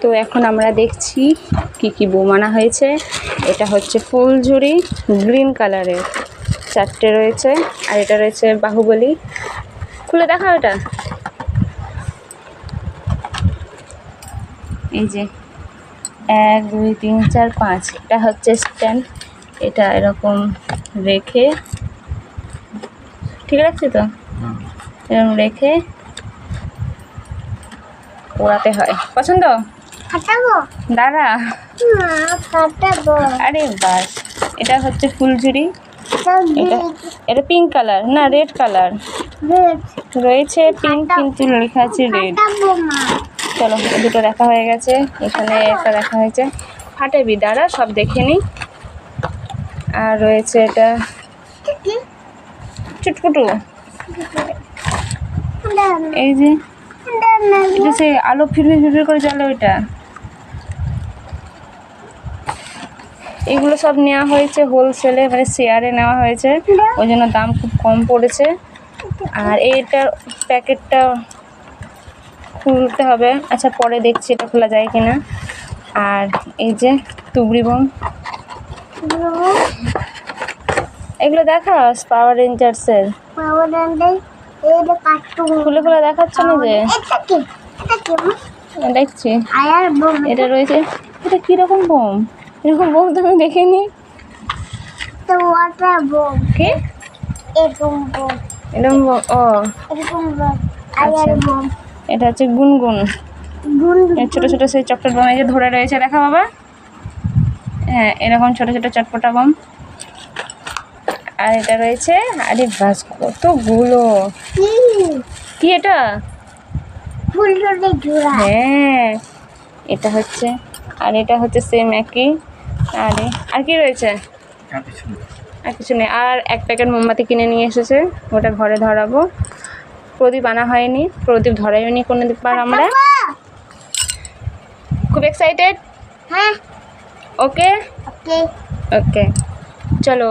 তো এখন আমরা দেখছি কি কি বোমানা হয়েছে। এটা হচ্ছে ফুলঝুরি গ্রিন কালারের চারটে রয়েছে আর এটা রয়েছে বাহুবলী। খুলে দেখা এটা। এই যে এক দুই তিন চার পাঁচ এটা হচ্ছে স্ট্যান্ড। এটা এরকম রেখে ঠিক রাখছি তো? এরকম রেখে ওড়াতে হয়। পছন্দ? ফাটাবো? দাঁড়া। না ফাটাবো। আরে বাস এটা হচ্ছে ফুলঝুরি। এটা পিঙ্ক কালার না রেড কালার রয়েছে পিঙ্ক কিন্তু লেখা আছে রেড চলো দুটো দেখা হয়ে গেছে। এখানে একটা দেখা হয়েছে। ফাটাবি দাঁড়া সব দেখে নিই আর রয়েছে এটা চুটকুটু। এই যে আলো ফিরফির ফিরফির করে জ্বলে ওইটা। এগুলো সব নেওয়া হয়েছে হোলসেলে মানে শেয়ারে নেওয়া হয়েছে। ওই জন্য দাম খুব কম পড়েছে। আর এইটার প্যাকেটটা খুলতে হবে। আচ্ছা পরে দেখছি এটা খোলা যায় কিনা। আর এই যে তুবড়ি বোম এগুলো দেখা পাওয়ার রেঞ্জার্সের খুলে খুলে দেখাচ্ছে না যে? এটা কি? এটা কি? মা দেখছি এটা রয়েছে। এটা কীরকম বোম? এরকম বোম তো আমি দেখিনি। তো ওয়াটার বোম কি? এরকম বোম। ও। এরকম বোম আয়ার আচ্ছা। এটা হচ্ছে গুনগুন। ছোটো ছোটো সেই চকলেট বোম এই যে ধরে রয়েছে দেখা বাবা? হ্যাঁ এরকম ছোটো ছোটো চটপটা বোম। আর এটা রয়েছে আরে বাস কতগুলো। কি? এটা? ফুল হ্যাঁ এটা হচ্ছে আর এটা হচ্ছে সেম একই। আর আর কি রয়েছে? আর কিছু নেই। আর এক প্যাকেট মোমবাতি কিনে নিয়ে এসেছে। ওটা ঘরে ধরাবো। প্রদীপ আনা হয়নি। প্রদীপ ধরাইনি কোনো বার আমরা। খুব এক্সাইটেড হ্যাঁ। ওকে ওকে ওকে চলো।